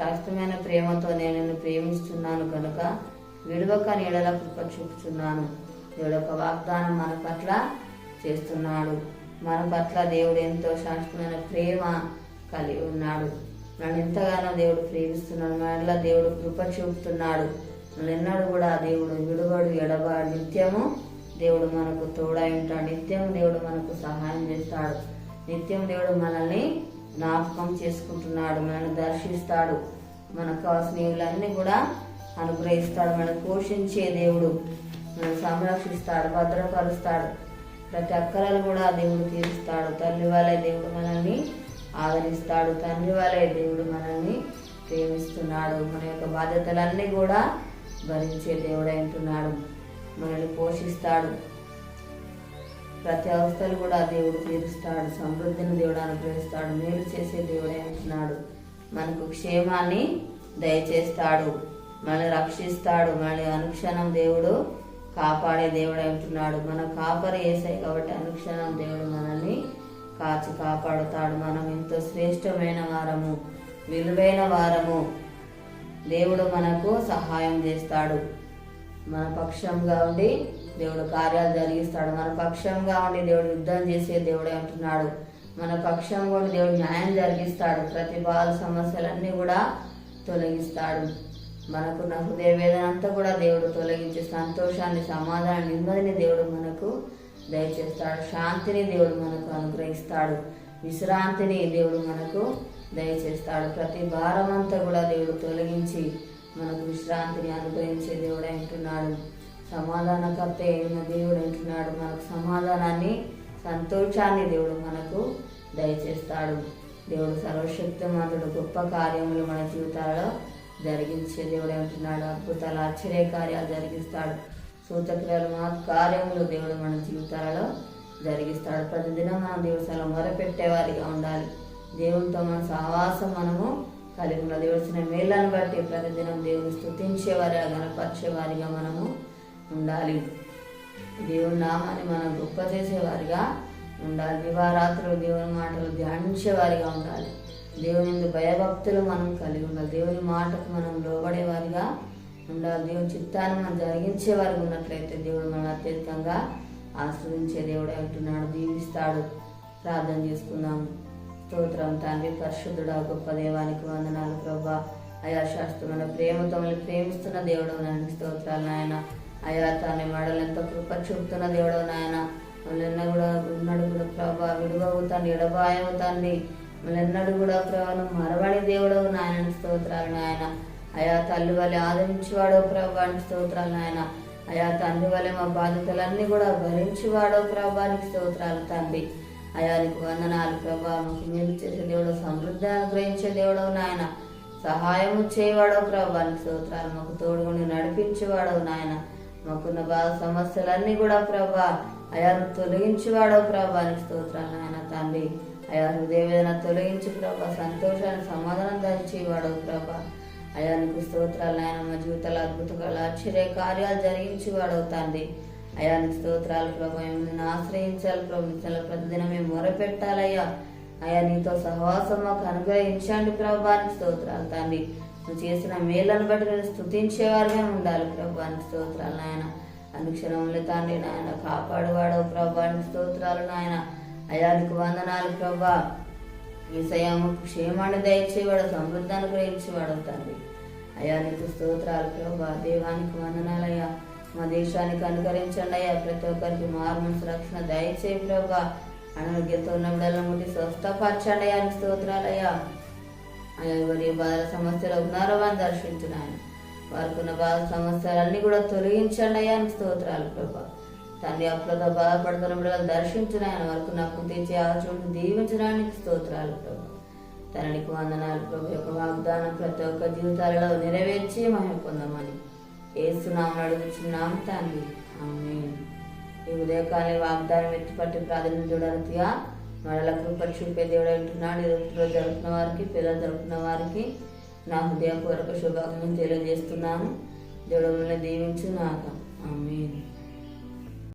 శాస్త్రమైన ప్రేమతో నేను నిన్ను ప్రేమిస్తున్నాను కనుక విడవక నీడల కృప చూపుతున్నాను దేవుడు ఒక వాగ్దానం మన పట్ల చేస్తున్నాడు. మన పట్ల దేవుడు ఎంతో శాశ్వతమైన ప్రేమ కలిగి ఉన్నాడు. నన్ను ఎంతగానో దేవుడు ప్రేమిస్తున్నాడు. మన దేవుడు కృప చూపుతున్నాడు. ఎన్నడూ కూడా దేవుడు విడువడు ఎడబాడు. నిత్యము దేవుడు మనకు తోడై ఉంటాడు. నిత్యం దేవుడు మనకు సహాయం చేస్తాడు. నిత్యం దేవుడు మనల్ని జ్ఞాపకం చేసుకుంటున్నాడు మనల్ని దర్శిస్తాడు. మనకు కావాల్సినవన్నీ కూడా అనుగ్రహిస్తాడు మనం పోషించే దేవుడు. మనం సంరక్షిస్తాడు భద్రపరుస్తాడు. ప్రతి అక్కరలు కూడా దేవుడు తీరుస్తాడు. తల్లి వాళ్ళే దేవుడు మనల్ని ఆదరిస్తాడు. తండ్రి వాళ్ళే దేవుడు మనల్ని ప్రేమిస్తున్నాడు. మన యొక్క బాధ్యతలన్నీ కూడా భరించే దేవుడు అంటున్నాడు. మనల్ని పోషిస్తాడు. ప్రతి అవస్థలు కూడా దేవుడు తీరుస్తాడు. సమృద్ధిని దేవుడు అనుగ్రహిస్తాడు. మేలు చేసే దేవుడే అంటున్నాడు. మనకు క్షేమాన్ని దయచేస్తాడు. మనల్ని రక్షిస్తాడు. మనల్ని అనుక్షణం దేవుడు కాపాడే దేవుడు అంటున్నాడు. మన కాపరి వేసాయి కాబట్టి అనుక్షణం దేవుడు మనల్ని కాచి కాపాడుతాడు. మనం ఎంతో శ్రేష్టమైన వారము విలువైన వారము. దేవుడు మనకు సహాయం చేస్తాడు. మన పక్షంగా ఉండి దేవుడు కార్యాలు జరిగిస్తాడు. మన పక్షంగా ఉండి దేవుడు యుద్ధం చేసే దేవుడే అంటున్నాడు. మన పక్షంగా ఉండి దేవుడు న్యాయం జరిగిస్తాడు. ప్రతి బాధ సమస్యలన్నీ కూడా తొలగిస్తాడు. మనకున్న హృదయ వేదన అంతా కూడా దేవుడు తొలగించి సంతోషాన్ని సమాధానం నెమ్మదిని దేవుడు మనకు దయచేస్తాడు. శాంతిని దేవుడు మనకు అనుగ్రహిస్తాడు. విశ్రాంతిని దేవుడు మనకు దయచేస్తాడు. ప్రతి భారం అంతా కూడా దేవుడు తొలగించి మనకు విశ్రాంతిని అనుగ్రహించే దేవుడు అంటున్నాడు. సమాధానకర్త అయిన దేవుడు అంటున్నాడు. మనకు సమాధానాన్ని సంతోషాన్ని దేవుడు మనకు దయచేస్తాడు. దేవుడు సర్వశక్తిమంతుడు గొప్ప కార్యములు మన జీవితాలలో జరిగించే దేవుడు అంటున్నాడు. అద్భుతాలు ఆశ్చర్య కార్యాలు జరిగిస్తాడు. సూచక్రియలు మా కార్యములు దేవుడు మన జీవితాలలో జరిగిస్తాడు. ప్రతిదినం మనం దేవుడు చాలా మొరపెట్టేవారిగా ఉండాలి. దేవునితో మన సహవాసం మనము కలిగి ఉన్న దేవుడిచిన మేళ్ళను బట్టి ప్రతిదినం దేవుని స్థుతించేవారిగా గణపరిచేవారిగా మనము ఉండాలి. దేవుని నామాన్ని మనం గొప్ప చేసేవారిగా ఉండాలి. దివారాత్రులు దేవుని మాటలు ధ్యానించేవారిగా ఉండాలి. దేవుని భయభక్తులు మనం కలిగి ఉండాలి. దేవుని మాటకు మనం లోబడేవారిగా ఉండాలి. దేవుని చిత్తాన్ని మనం జరిగించే వారికి ఉన్నట్లయితే దేవుడు మనం అత్యధికంగా ఆశ్రయించే దేవుడే అంటున్నాడు దీవిస్తాడు. ప్రార్థన చేసుకుందాము స్తోత్రం తండ్రి పరిశుద్ధుడా గొప్ప దేవానికి వందనాలు ప్రభా. అయా శాస్త్రమైన ప్రేమతో ప్రేమిస్తున్న దేవుడు నాయన స్తోత్రాలు నాయన. అయా తాని మడలు ఎంతో కృప చూపుతున్న దేవుడు నాయన. మళ్ళెన్న కూడా ఉన్నాడు కూడా ప్రభా. తండ్రి ఎడబాయవు తండ్రి. ఎన్నడూ కూడా ప్రభావం మరవడి దేవుడు నాయన స్తోత్రాలు నాయన. అయా తల్లి వల్ల ఆదరించేవాడో ప్రభాని స్తోత్రాలు నాయన. అయా తండ్రి వల్ల మా బాధ్యతలన్నీ కూడా భరించేవాడో ప్రభానికి స్తోత్రాలు తండ్రి. అయానికి వందనాలు ప్రభా. మాకు మేలు చేసే దేవుడు సమృద్ధి అనుగ్రహించే దేవుడవు నాయన. సహాయము చేయవాడో ప్రభాని స్తోత్రాలు మాకు తోడుగుండి నడిపించేవాడవు నాయన. మాకున్న బాధ సమస్యలన్నీ కూడా ప్రభా అయాను తొలగించేవాడో ప్రభానికి స్తోత్రాలు నాయన తండ్రి. అయా హృదయవేదన తొలగించి ప్రభా సంతోషాన్ని సమాధానం ధరించేవాడో ప్రభా. అయ్యానికి స్తోత్రాలు నాయన మా జీవితాలు అద్భుతకాలు ఆశ్చర్య కార్యాలు జరిగించేవాడో తండ్రి. అయానికి స్తోత్రాలు ప్రభా మిమ్మల్ని ఆశ్రయించాలి ప్రభు నిత్యంలో ప్రతిదినం మేము మొరపెట్టాలయ్యా. అయ్యా నీతో సహవాసం మాకు అనుగ్రహించండి ప్రభానికి స్తోత్రాలు తండ్రి. నువ్వు చేసిన మేళ్ళను బట్టి నేను స్థుతించేవారుగా ఉండాలి ప్రభానికి స్తోత్రాలు నాయన. అనుక్షణంలో తండ్రి నాయన కాపాడువాడవు ప్రభానికి స్తోత్రాలు నాయన. అయానికి వందనాలు ప్రభా. ఈసయాము క్షేమాన్ని దయచేవాడు సమృద్ధి అనుగ్రహించేవాడు తండ్రి. అయా నీకు స్తోత్రాలు ప్రభా దేవానికి వందనాలయ్యా. మా దేశానికి అనుకరించండి అయ్యా. ప్రతి ఒక్కరికి మార్మన్స్ రక్షణ దయచేయి ప్రభా. అనారోగ్యంతో ఉన్న బిడ్డలను ముట్టి స్వస్థపరచండి అయ్యా. నీ స్తోత్రాలయ్యా అయ్యా. ఎవరి బాధల సమస్యలు ఉన్నారో అని దర్శించిన ఆయన. వారికి ఉన్న బాధ సమస్యలన్నీ కూడా తొలగించండి అయ్యా. స్తోత్రాలు ప్రభా. తండ్రి అప్పులతో బాధపడుతున్న బిడ్డలు దర్శించిన ఆయన. వరకు నాకు తెచ్చి ఆచూడు దీవించడానికి స్తోత్రాలు ప్రభా. తననికి వందనాలు ప్రభు. యొక్క వాగ్దానం ప్రతి ఒక్క జీవితాలలో నెరవేర్చి మహిమ పొందమని. ఏసునామను అడుగుచున్నాం తండ్రి. ఆమేన్. ఈ ఉదయకాలే వాగ్దానం ఎత్తిపట్టి ప్రాధాన్యం చూడరతిగా మరల కృప చూపే దేవుడు అంటున్నాడు. ఈ జరుపుతున్న వారికి పిల్లలు జరుపుతున్న వారికి నా హృదయపూర్వక శుభాకాంక్షలు తెలియజేస్తున్నాను. దేవుడు మిమ్మల్ని దీవించు నాక ఆమె